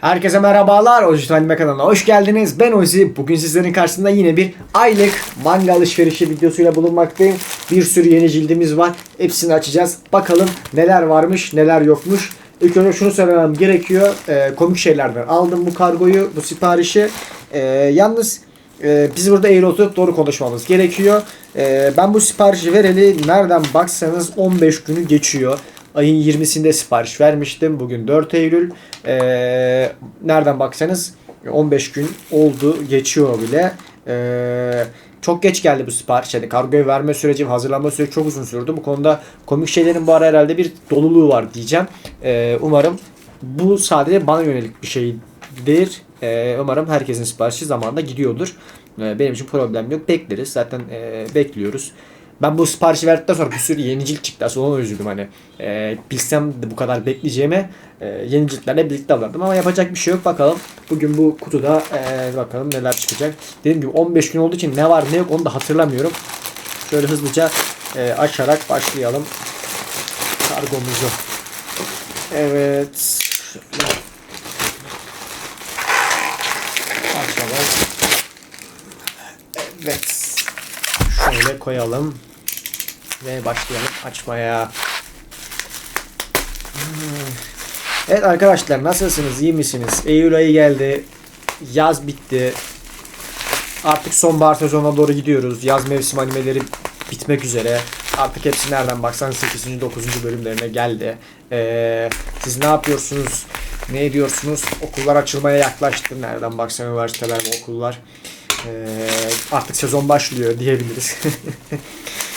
Herkese merhabalar. Oji Anime kanalına hoş geldiniz. Ben Ozi. Bugün sizlerin karşısında yine bir aylık manga alışverişi videosuyla bulunmaktayım. Bir sürü yeni cildimiz var. Hepsini açacağız. Bakalım neler varmış, neler yokmuş. İlk önce şunu söylemem gerekiyor. Ee, komik şeylerden aldım bu kargoyu, bu siparişi. Ee, yalnız e, biz burada eğri oturup doğru konuşmamız gerekiyor. Ee, ben bu siparişi vereli nereden baksanız 15 günü geçiyor. Ayın 20'sinde sipariş vermiştim. Bugün 4 Eylül. Ee, nereden baksanız 15 gün oldu. Geçiyor bile. Ee, çok geç geldi bu sipariş. Yani kargoyu verme süreci, hazırlanma süreci çok uzun sürdü. Bu konuda komik şeylerin bu ara herhalde bir doluluğu var diyeceğim. Ee, umarım bu sadece bana yönelik bir şeydir. Ee, umarım herkesin siparişi zamanında gidiyordur. Ee, benim için problem yok. Bekleriz. Zaten e, bekliyoruz. Ben bu siparişi verdikten sonra bir sürü yeni cilt çıktı. Aslında ona üzüldüm hani. E, bilsem de bu kadar bekleyeceğime e, yeni ciltlerle birlikte alırdım. Ama yapacak bir şey yok. Bakalım. Bugün bu kutuda e, bakalım neler çıkacak. Dediğim gibi 15 gün olduğu için ne var ne yok onu da hatırlamıyorum. Şöyle hızlıca e, açarak başlayalım. Kargomuzu. Evet. Şöyle. Evet. Şöyle koyalım. Ve başlayalım açmaya. Evet arkadaşlar nasılsınız? İyi misiniz? Eylül ayı geldi. Yaz bitti. Artık sonbahar sezonuna doğru gidiyoruz. Yaz mevsim animeleri bitmek üzere. Artık hepsi nereden baksan 8. 9. bölümlerine geldi. Ee, siz ne yapıyorsunuz? Ne ediyorsunuz? Okullar açılmaya yaklaştı. Nereden baksan üniversiteler ve okullar. Ee, artık sezon başlıyor diyebiliriz.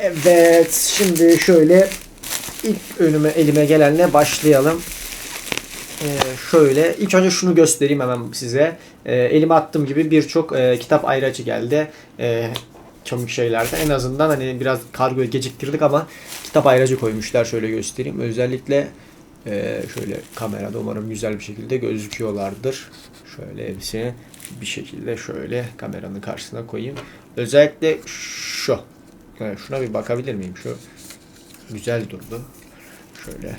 evet şimdi şöyle ilk önüme elime gelenle başlayalım. Ee, şöyle ilk önce şunu göstereyim hemen size. Ee, elime attığım gibi birçok e, kitap ayracı geldi. Ee, komik şeylerde. En azından hani biraz kargoyu geciktirdik ama kitap ayracı koymuşlar. Şöyle göstereyim. Özellikle e, şöyle kamerada umarım güzel bir şekilde gözüküyorlardır. Şöyle hepsini bir şekilde şöyle kameranın karşısına koyayım. Özellikle şu. Şuna bir bakabilir miyim? Şu güzel durdu. Şöyle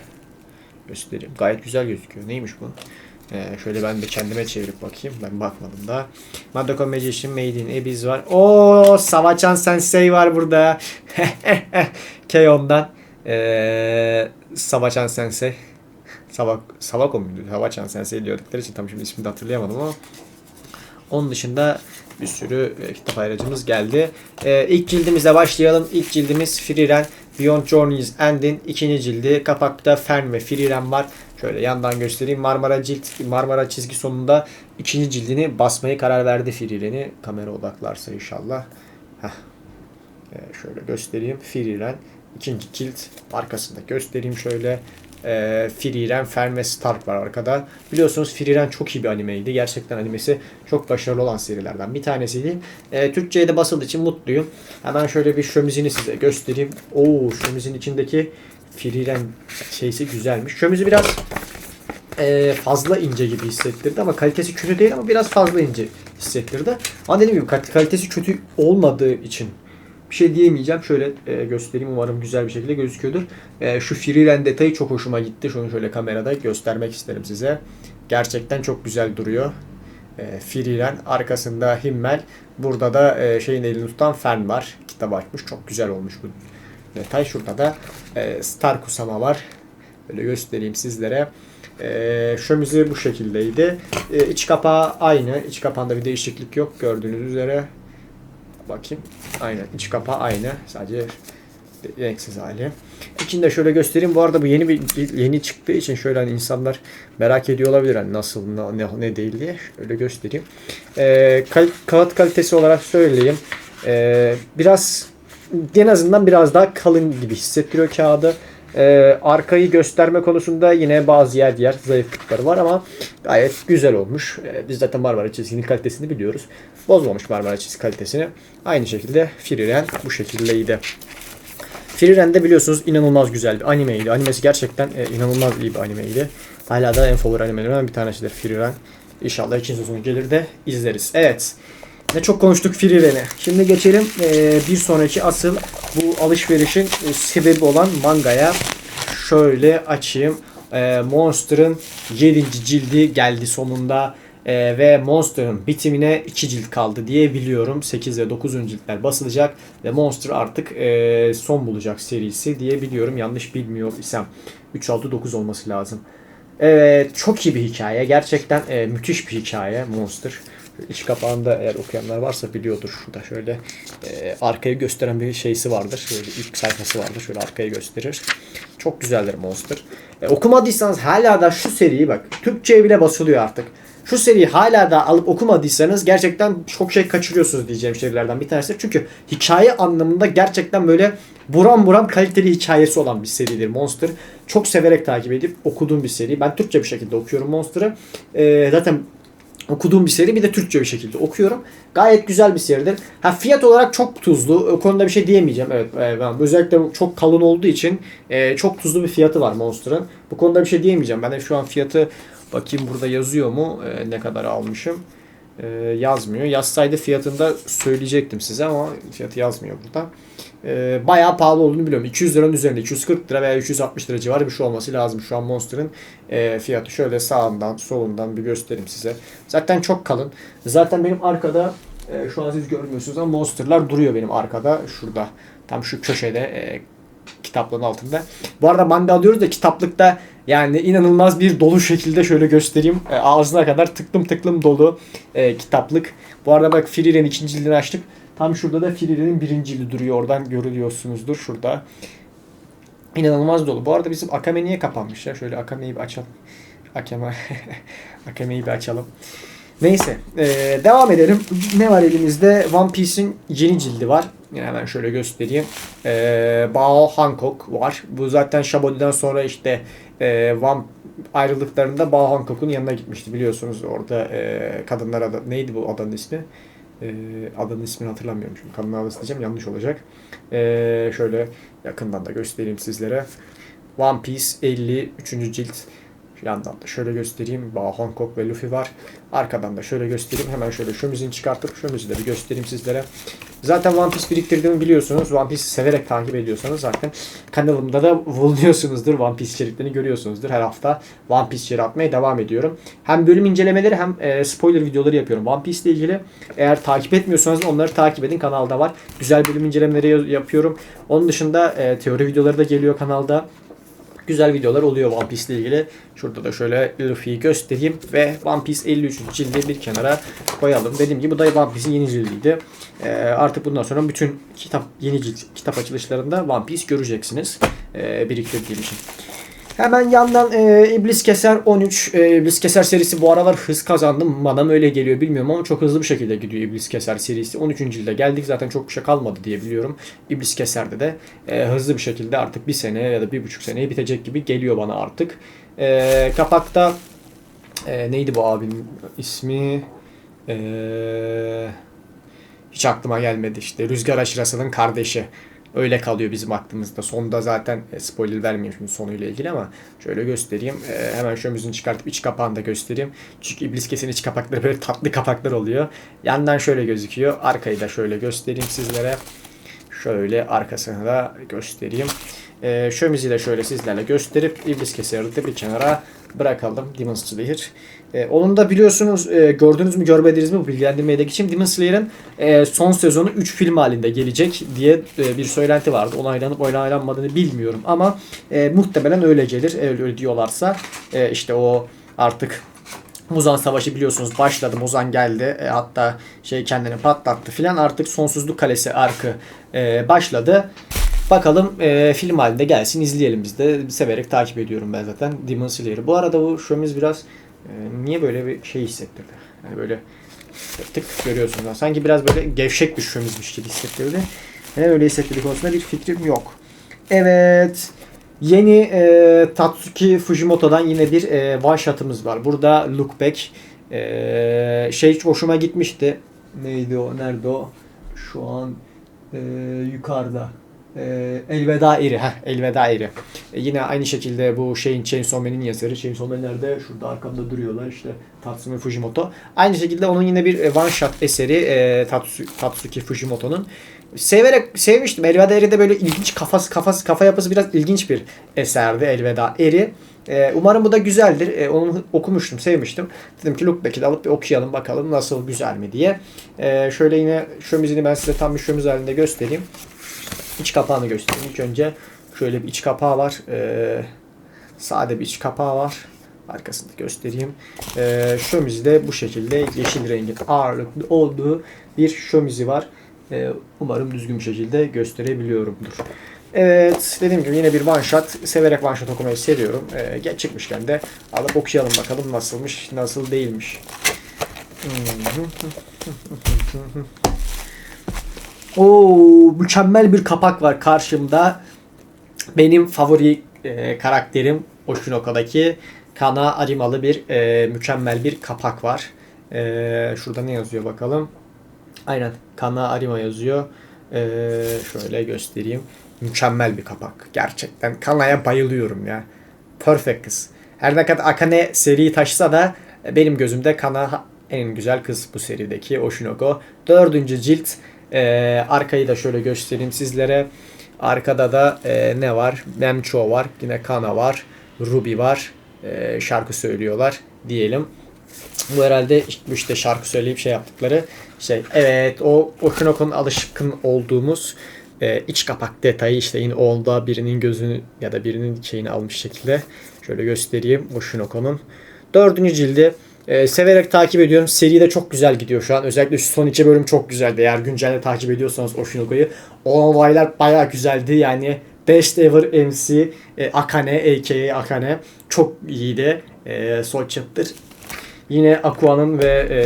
göstereyim. Gayet güzel gözüküyor. Neymiş bu? Ee, şöyle ben de kendime çevirip bakayım. Ben bakmadım da. Madoka Magician Made in Abyss var. Oo, Savachan Sensei var burada. Keon'dan. Ee, Savachan Sensei. Savak, Savako muydu? Savachan Sensei diyordukları için tam şimdi ismini de hatırlayamadım ama. Onun dışında bir sürü e, kitap ayracımız geldi. Ee, ilk cildimizle başlayalım. İlk cildimiz Freeren Beyond Journey's End'in ikinci cildi. Kapakta Fern ve Freeren var. Şöyle yandan göstereyim. Marmara cilt, Marmara çizgi sonunda ikinci cildini basmayı karar verdi Freeren'i. Kamera odaklarsa inşallah. Heh. Ee, şöyle göstereyim. Freeren ikinci cilt. Arkasında göstereyim şöyle e, Frieren, Fern ve Stark var arkada. Biliyorsunuz Frieren çok iyi bir animeydi. Gerçekten animesi çok başarılı olan serilerden bir tanesiydi. E, Türkçe'ye de basıldığı için mutluyum. Hemen şöyle bir şömizini size göstereyim. Oo şömizin içindeki Frieren şeysi güzelmiş. Şömizi biraz e, fazla ince gibi hissettirdi ama kalitesi kötü değil ama biraz fazla ince hissettirdi. Ama dediğim gibi kalitesi kötü olmadığı için bir şey diyemeyeceğim. Şöyle e, göstereyim. Umarım güzel bir şekilde gözüküyordur. E, şu Freeland detayı çok hoşuma gitti. Şunu şöyle kamerada göstermek isterim size. Gerçekten çok güzel duruyor. E, Freeland. Arkasında Himmel. Burada da e, şeyin elini tutan Fen var. Kitap açmış. Çok güzel olmuş bu detay. Şurada da e, Star Kusama var. Böyle göstereyim sizlere. E, şömizi bu şekildeydi. E, iç kapağı aynı. İç kapağında bir değişiklik yok. Gördüğünüz üzere Bakayım. Aynen. İç kapağı aynı. Sadece renksiz hali. İçinde şöyle göstereyim. Bu arada bu yeni bir yeni çıktığı için şöyle hani insanlar merak ediyor olabilir hani nasıl ne, ne değil diye. Şöyle göstereyim. Ee, kal kağıt kalitesi olarak söyleyeyim. Ee, biraz en azından biraz daha kalın gibi hissettiriyor kağıdı. Ee, arkayı gösterme konusunda yine bazı yer yer zayıflıkları var ama gayet güzel olmuş. Ee, biz zaten Marmara çizginin kalitesini biliyoruz. Bozmamış Marmara çizgi kalitesini. Aynı şekilde Frieren bu şekildeydi. Frieren de biliyorsunuz inanılmaz güzel bir animeydi. Animesi gerçekten e, inanılmaz iyi bir animeydi. Hala da en favori animelerimden bir tanesidir Frieren. İnşallah ikinci sezonu gelir de izleriz. Evet. Ne çok konuştuk Friren'i. Şimdi geçelim e, bir sonraki asıl bu alışverişin e, sebebi olan mangaya. Şöyle açayım. e, Monster'ın 7. cildi geldi sonunda. E, ve Monster'ın bitimine 2 cilt kaldı diye biliyorum. 8 ve 9. ciltler basılacak ve Monster artık e, son bulacak serisi diye biliyorum. Yanlış bilmiyor isem 3 6 9 olması lazım. Evet, çok iyi bir hikaye. Gerçekten müthiş bir hikaye Monster. İç kapağında eğer okuyanlar varsa biliyordur. Şurada şöyle e, arkayı gösteren bir şeysi vardır. Şöyle ilk sayfası vardır. Şöyle arkayı gösterir. Çok güzeldir Monster. E, okumadıysanız hala da şu seriyi bak. Türkçe'ye bile basılıyor artık. Şu seriyi hala da alıp okumadıysanız gerçekten çok şey kaçırıyorsunuz diyeceğim şeylerden bir tanesi. Çünkü hikaye anlamında gerçekten böyle buram buram kaliteli hikayesi olan bir seridir Monster. Çok severek takip edip okuduğum bir seri. Ben Türkçe bir şekilde okuyorum Monster'ı. E, zaten okuduğum bir seri bir de Türkçe bir şekilde okuyorum. Gayet güzel bir seridir. Ha fiyat olarak çok tuzlu. O konuda bir şey diyemeyeceğim. Evet, e, ben özellikle çok kalın olduğu için e, çok tuzlu bir fiyatı var Monster'ın. Bu konuda bir şey diyemeyeceğim. Ben de şu an fiyatı bakayım burada yazıyor mu? E, ne kadar almışım? E, yazmıyor. Yazsaydı fiyatını da söyleyecektim size ama fiyatı yazmıyor burada. E, bayağı pahalı olduğunu biliyorum. 200 liranın üzerinde 240 lira veya 360 lira civarı bir şey olması lazım şu an Monster'ın e, fiyatı. Şöyle sağından solundan bir göstereyim size. Zaten çok kalın. Zaten benim arkada e, şu an siz görmüyorsunuz ama Monster'lar duruyor benim arkada. Şurada tam şu köşede e, kitaplığın altında. Bu arada manga alıyoruz da kitaplıkta yani inanılmaz bir dolu şekilde şöyle göstereyim. E, ağzına kadar tıklım tıklım dolu e, kitaplık. Bu arada bak Firire'nin ikinci cildini açtık. Tam şurada da Firire'nin birinci cildi duruyor. Oradan görülüyorsunuzdur şurada. İnanılmaz dolu. Bu arada bizim Akame niye kapanmış ya? Şöyle Akame'yi bir açalım. Akame Akame'yi bir açalım. Neyse. e, devam edelim. Ne var elimizde? One Piece'in yeni cildi var. Yine hemen şöyle göstereyim. E, Bao Hancock var. Bu zaten Shabodi'den sonra işte e, One ayrıldıklarında Bao Hancock'un yanına gitmişti biliyorsunuz. Orada e, kadınlar adı neydi bu adanın ismi? E, adının ismini hatırlamıyorum şimdi. Kadın adını diyeceğim yanlış olacak. E, şöyle yakından da göstereyim sizlere. One Piece 53. cilt. Yandan da şöyle göstereyim. Bao Hancock ve Luffy var. Arkadan da şöyle göstereyim. Hemen şöyle şömizini çıkartıp şömizi de bir göstereyim sizlere. Zaten One Piece biriktirdiğimi biliyorsunuz. One Piece'i severek takip ediyorsanız zaten kanalımda da bulunuyorsunuzdur. One Piece içeriklerini görüyorsunuzdur. Her hafta One Piece içeri atmaya devam ediyorum. Hem bölüm incelemeleri hem e, spoiler videoları yapıyorum One Piece ile ilgili. Eğer takip etmiyorsanız onları takip edin. Kanalda var. Güzel bölüm incelemeleri yapıyorum. Onun dışında e, teori videoları da geliyor kanalda güzel videolar oluyor One Piece ile ilgili. Şurada da şöyle Luffy'yi göstereyim ve One Piece 53. cildi bir kenara koyalım. Dediğim gibi bu da One Piece'in yeni cildiydi. Ee, artık bundan sonra bütün kitap yeni cilt kitap açılışlarında One Piece göreceksiniz. Ee, biriktirdiğim için. Hemen yandan e, İblis Keser 13. E, İblis Keser serisi bu aralar hız kazandı. Bana öyle geliyor bilmiyorum ama çok hızlı bir şekilde gidiyor İblis Keser serisi. 13. cilde geldik zaten çok bir şey kalmadı diye biliyorum. İblis Keser'de de e, hızlı bir şekilde artık bir sene ya da bir buçuk seneye bitecek gibi geliyor bana artık. E, kapakta e, neydi bu abinin ismi? Eee hiç aklıma gelmedi işte. Rüzgar aşırasının kardeşi. Öyle kalıyor bizim aklımızda. Sonda zaten e, spoiler vermeyeyim şimdi sonuyla ilgili ama şöyle göstereyim. E, hemen şu müziğini çıkartıp iç kapağını da göstereyim. Çünkü iblis kesin iç kapakları böyle tatlı kapaklar oluyor. Yandan şöyle gözüküyor. Arkayı da şöyle göstereyim sizlere. Şöyle arkasını da göstereyim. E, şu müziği de şöyle sizlerle gösterip iblis keseri de bir kenara bırakalım. Demon Slayer. E, onun da biliyorsunuz e, gördünüz mü görmediniz mi bu bilgilendirmeye de geçeyim. Demon Slayer'ın e, son sezonu 3 film halinde gelecek diye e, bir söylenti vardı. Onaylanıp onaylanmadığını bilmiyorum ama e, muhtemelen öyle gelir. Öyle, öyle diyorlarsa e, işte o artık Muzan Savaşı biliyorsunuz başladı. Muzan geldi. E, hatta şey kendini patlattı filan. Artık Sonsuzluk Kalesi arkı e, başladı. Bakalım e, film halinde gelsin izleyelim biz de. Severek takip ediyorum ben zaten Demon Slayer'ı. Bu arada bu şömiz biraz e, niye böyle bir şey hissettirdi? Yani böyle tık görüyorsunuz. Sanki biraz böyle gevşek bir şömizmiş gibi hissettirdi. Ne öyle hissettirdi konusunda bir fikrim yok. Evet. Yeni e, Tatsuki Fujimoto'dan yine bir e, one shot'ımız var. Burada Look Back e, şey hoşuma gitmişti. Neydi o? Nerede o? Şu an e, yukarıda. E, Elveda Eri. Heh, Elveda Eri. E, yine aynı şekilde bu şeyin Chainsaw Man'in yazarı. Chainsaw Man nerede? Şurada arkamda duruyorlar işte. Tatsumi Fujimoto. Aynı şekilde onun yine bir e, one shot eseri e, Tatsu, Tatsuki Fujimoto'nun. Severek sevmiştim. Elveda Eri de böyle ilginç kafası kafası kafa yapısı biraz ilginç bir eserdi Elveda Eri. E, umarım bu da güzeldir. E, onu okumuştum, sevmiştim. Dedim ki Lookback'i de alıp bir okuyalım bakalım nasıl güzel mi diye. E, şöyle yine şömizini ben size tam bir şömiz halinde göstereyim. İç kapağını göstereyim. İlk önce şöyle bir iç kapağı var. E, sade bir iç kapağı var. Arkasını göstereyim. E, şömizi de bu şekilde yeşil rengin ağırlıklı olduğu bir şömizi var. E, umarım düzgün bir şekilde gösterebiliyorumdur. Evet dediğim gibi yine bir one shot. Severek one shot okumayı seviyorum. Ee, geç çıkmışken de alıp okuyalım bakalım nasılmış nasıl değilmiş. Oo mükemmel bir kapak var karşımda. Benim favori e, karakterim Oshinoko'daki Kana Arimalı bir e, mükemmel bir kapak var. E, şurada ne yazıyor bakalım. Aynen Kana Arima yazıyor. E, şöyle göstereyim. Mükemmel bir kapak. Gerçekten. Kana'ya bayılıyorum ya. Perfect kız. Her ne kadar Akane seriyi taşısa da benim gözümde Kana en güzel kız bu serideki Oshinoko. Dördüncü cilt. E, arkayı da şöyle göstereyim sizlere. Arkada da e, ne var? Memcho var. Yine Kana var. Ruby var. E, şarkı söylüyorlar diyelim. Bu herhalde işte şarkı söyleyip şey yaptıkları şey. Evet o Oshinoko'nun alışkın olduğumuz e, iç kapak detayı işte yine onda birinin gözünü ya da birinin şeyini almış şekilde şöyle göstereyim Oshinoko'nun. Dördüncü cildi e, severek takip ediyorum. Seri de çok güzel gidiyor şu an. Özellikle şu son iki bölüm çok güzeldi. Eğer güncelde takip ediyorsanız Oshinoko'yu. O olaylar baya güzeldi. Yani Best Ever MC e, Akane a.k.a. Akane çok iyiydi. E, son chapter Yine Aqua'nın ve e,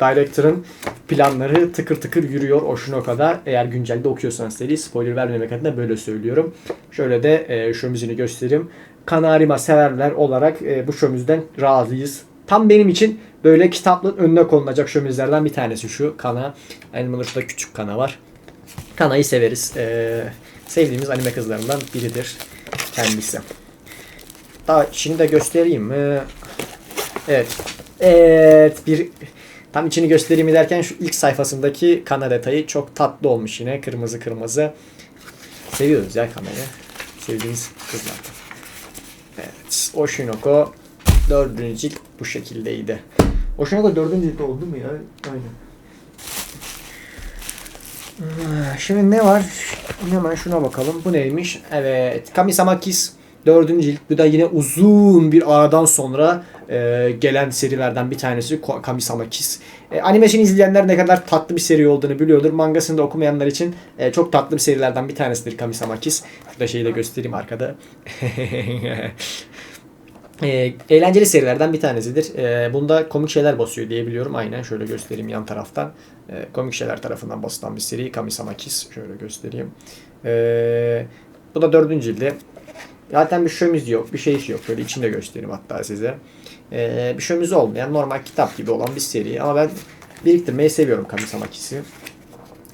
Director'ın planları tıkır tıkır yürüyor Oshinoko'da. Eğer güncelde okuyorsanız seri spoiler vermemek adına böyle söylüyorum. Şöyle de e, şömüzünü göstereyim. Kanarima severler olarak e, bu şömüzden razıyız. Tam benim için böyle kitaplığın önüne konulacak şömüzlerden bir tanesi şu Kana. Animal Rush'ta küçük Kana var. Kana'yı severiz. E, sevdiğimiz anime kızlarından biridir kendisi. Daha şimdi de göstereyim mi? Evet. Evet bir tam içini göstereyim derken şu ilk sayfasındaki kana detayı çok tatlı olmuş yine kırmızı kırmızı. Seviyoruz ya kanayı. Sevdiğimiz kızlar. Evet. Oshinoko dördüncü cilt bu şekildeydi. Oshinoko dördüncü cilt oldu mu ya? Aynen. Şimdi ne var? Hemen şuna bakalım. Bu neymiş? Evet. Kamisama Kiss Dördüncü cilt. Bu da yine uzun bir aradan sonra e, gelen serilerden bir tanesi Kamisama Kiss. E, animesini izleyenler ne kadar tatlı bir seri olduğunu biliyordur. Mangasını da okumayanlar için e, çok tatlı bir serilerden bir tanesidir Kamisama Kiss. Şurada şeyi de göstereyim arkada. e, eğlenceli serilerden bir tanesidir. E, bunda komik şeyler basıyor diye biliyorum. Aynen şöyle göstereyim yan taraftan. E, komik şeyler tarafından basılan bir seri Kamisama Kiss. Şöyle göstereyim. E, bu da dördüncü cildi. Zaten bir şömiz yok, bir şey yok. Şöyle içinde göstereyim hatta size. Ee, bir şömiz olmayan normal kitap gibi olan bir seri. Ama ben biriktirmeyi seviyorum Kamisamakis'i.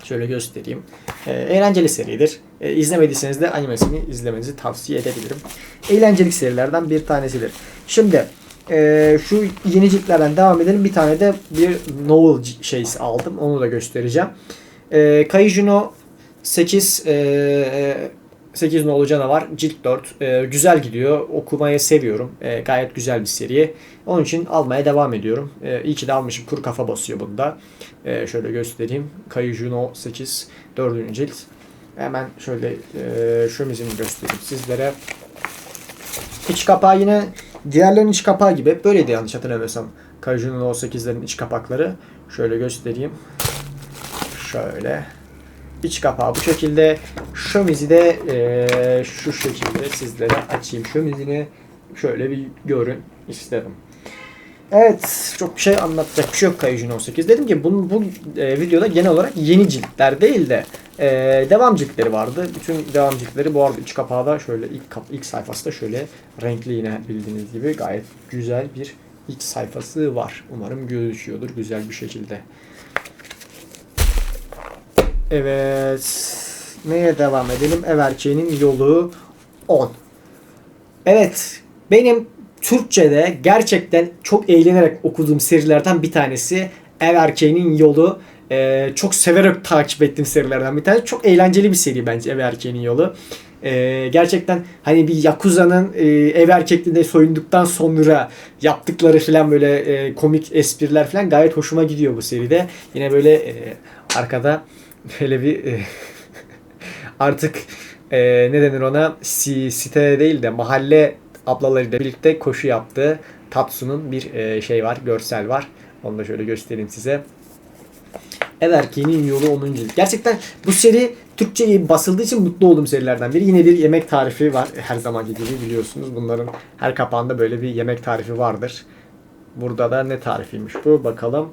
Şöyle göstereyim. Ee, eğlenceli seridir. Ee, izlemediyseniz de animesini izlemenizi tavsiye edebilirim. Eğlenceli serilerden bir tanesidir. Şimdi e, şu yeni ciltlerden devam edelim. Bir tane de bir novel şeysi aldım. Onu da göstereceğim. E, Kaijuno 8 e, 8 nolu canavar cilt 4. E, güzel gidiyor. Okumayı seviyorum. E, gayet güzel bir seri. Onun için almaya devam ediyorum. E, iyi ki de almışım. Kuru kafa basıyor bunda. E, şöyle göstereyim. Kaijuno 8 4. cilt. Hemen şöyle e, şu mizini göstereyim sizlere. İç kapağı yine diğerlerinin iç kapağı gibi. Böyleydi yanlış hatırlamıyorsam. Kaijuno 8'lerin iç kapakları. Şöyle göstereyim. Şöyle. İç kapağı bu şekilde. Şömizi de e, şu şekilde sizlere açayım. Şömizini şöyle bir görün isterim. Evet çok bir şey anlatacak bir şey yok Kaijun 18. Dedim ki bu, bu e, videoda genel olarak yeni ciltler değil de e, devam ciltleri vardı. Bütün devam ciltleri bu arada iç kapağı da şöyle ilk, kap, ilk sayfası da şöyle renkli yine bildiğiniz gibi gayet güzel bir iç sayfası var. Umarım gözüküyordur güzel bir şekilde. Evet. Neye devam edelim? Ev yolu 10. Evet. Benim Türkçe'de gerçekten çok eğlenerek okuduğum serilerden bir tanesi Ev Yolu. Ee, çok severek takip ettiğim serilerden bir tanesi. Çok eğlenceli bir seri bence Ev Yolu. e, gerçekten hani bir Yakuza'nın e, ev erkekliğine soyunduktan sonra yaptıkları falan böyle e, komik espriler falan gayet hoşuma gidiyor bu seride. Yine böyle e, arkada böyle bir e, artık e, ne denir ona si, site değil de mahalle ablalarıyla birlikte koşu yaptığı Tatsu'nun bir e, şey var, görsel var. Onu da şöyle göstereyim size. Ev erkeğinin yolu 10. cilt. Gerçekten bu seri Türkçe basıldığı için mutlu olduğum serilerden biri. Yine bir yemek tarifi var. Her zamanki gibi biliyorsunuz. Bunların her kapağında böyle bir yemek tarifi vardır. Burada da ne tarifiymiş bu? Bakalım.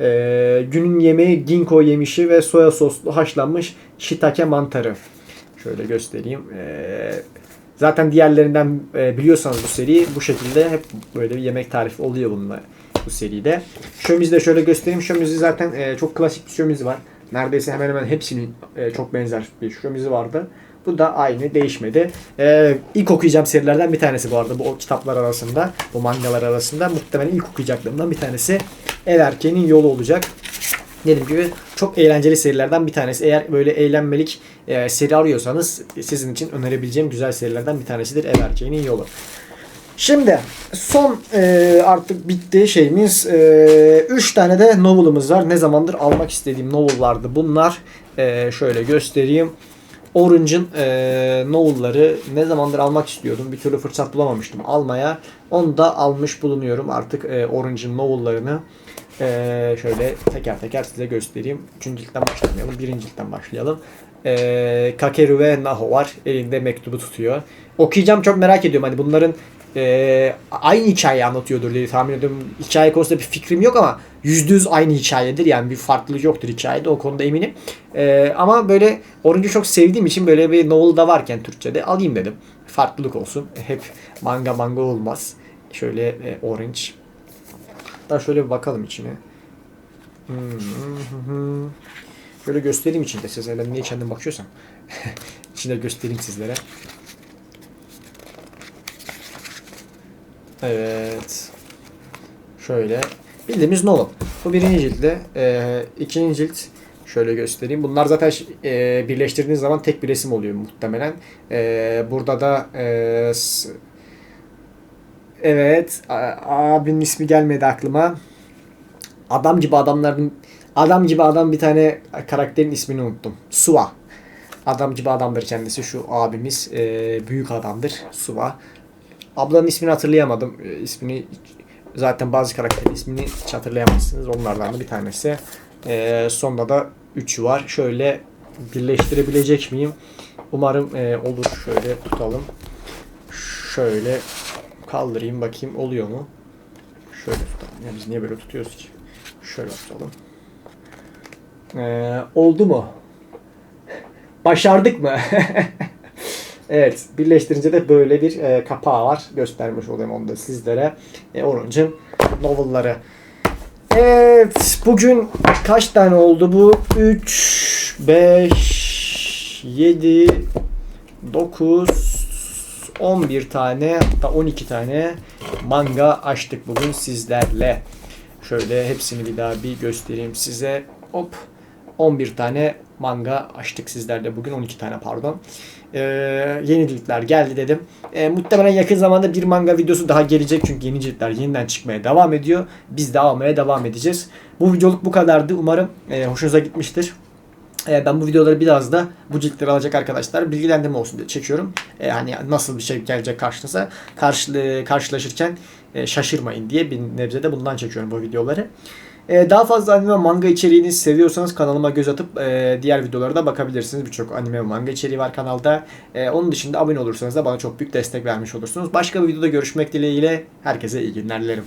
Ee, günün yemeği ginkgo yemişi ve soya soslu haşlanmış shiitake mantarı. Şöyle göstereyim. Ee, zaten diğerlerinden e, biliyorsanız bu seriyi bu şekilde hep böyle bir yemek tarifi oluyor bununla bu seride. Şömizi de şöyle göstereyim. Şömizi zaten e, çok klasik bir şömizi var. Neredeyse hemen hemen hepsinin e, çok benzer bir şömizi vardı. Bu da aynı değişmedi. Ee, ilk okuyacağım serilerden bir tanesi bu arada. Bu kitaplar arasında, bu mangalar arasında muhtemelen ilk okuyacaklarımdan bir tanesi Ev Erkeğinin Yolu olacak. Dediğim gibi çok eğlenceli serilerden bir tanesi. Eğer böyle eğlenmelik e, seri arıyorsanız sizin için önerebileceğim güzel serilerden bir tanesidir Ev Erkeğinin Yolu. Şimdi son e, artık bitti şeyimiz. 3 tane de novel'ımız var. Ne zamandır almak istediğim novel'lardı bunlar. E, şöyle göstereyim. Orange'ın e, novel'ları ne zamandır almak istiyordum. Bir türlü fırsat bulamamıştım almaya. Onu da almış bulunuyorum. Artık e, Orange'ın novel'larını e, şöyle teker teker size göstereyim. Üçüncü ciltten başlamayalım. Birinci ciltten başlayalım. E, Kakeru ve Naho var. Elinde mektubu tutuyor. Okuyacağım çok merak ediyorum. Hani bunların e, aynı hikayeyi anlatıyordur diye tahmin ediyorum. Hikaye konusunda bir fikrim yok ama yüzde yüz aynı hikayedir. Yani bir farklılık yoktur hikayede o konuda eminim. E, ama böyle Orange'ı çok sevdiğim için böyle bir novel da varken Türkçe'de alayım dedim. Farklılık olsun. Hep manga manga olmaz. Şöyle e, Orange. Daha şöyle bir bakalım içine. Hmm. Şöyle göstereyim içinde size. Ben niye kendim bakıyorsam. içinde göstereyim sizlere. Evet. Şöyle. Bildiğimiz Nolan. Bu birinci ciltte. Ee, ikinci cilt şöyle göstereyim. Bunlar zaten e, birleştirdiğiniz zaman tek bir resim oluyor muhtemelen. E, burada da e, evet abinin ismi gelmedi aklıma. Adam gibi adamların adam gibi adam bir tane karakterin ismini unuttum. Suva. Adam gibi adamdır kendisi. Şu abimiz e, büyük adamdır. Suva. Ablanın ismini hatırlayamadım. E, ismini zaten bazı karakterin ismini hiç hatırlayamazsınız. Onlardan da bir tanesi. E, sonda da 3'ü var. Şöyle birleştirebilecek miyim? Umarım e, olur. Şöyle tutalım. Şöyle kaldırayım bakayım oluyor mu? Şöyle tutalım. Ya biz niye böyle tutuyoruz ki? Şöyle tutalım. E, oldu mu? Başardık mı? Evet, birleştirince de böyle bir e, kapağı var. Göstermiş olayım onu da sizlere. E, Orange'ın novel'ları. Evet, bugün kaç tane oldu bu? 3, 5, 7, 9, 11 tane hatta 12 tane manga açtık bugün sizlerle. Şöyle hepsini bir daha bir göstereyim size. Hop. 11 tane manga açtık sizlerle bugün 12 tane pardon. Ee, yeni ciltler geldi dedim. Ee, muhtemelen yakın zamanda bir manga videosu daha gelecek çünkü yeni ciltler yeniden çıkmaya devam ediyor. Biz de almaya devam edeceğiz. Bu videoluk bu kadardı. Umarım e, hoşunuza gitmiştir. E, ben bu videoları biraz da bu ciltleri alacak arkadaşlar bilgilendirme olsun diye çekiyorum. E, hani nasıl bir şey gelecek karşınıza karşı, karşılaşırken e, şaşırmayın diye bir nebze de bundan çekiyorum bu videoları. E, daha fazla anime manga içeriğini seviyorsanız kanalıma göz atıp e, diğer videolara da bakabilirsiniz. Birçok anime manga içeriği var kanalda. Onun dışında abone olursanız da bana çok büyük destek vermiş olursunuz. Başka bir videoda görüşmek dileğiyle herkese iyi günler dilerim.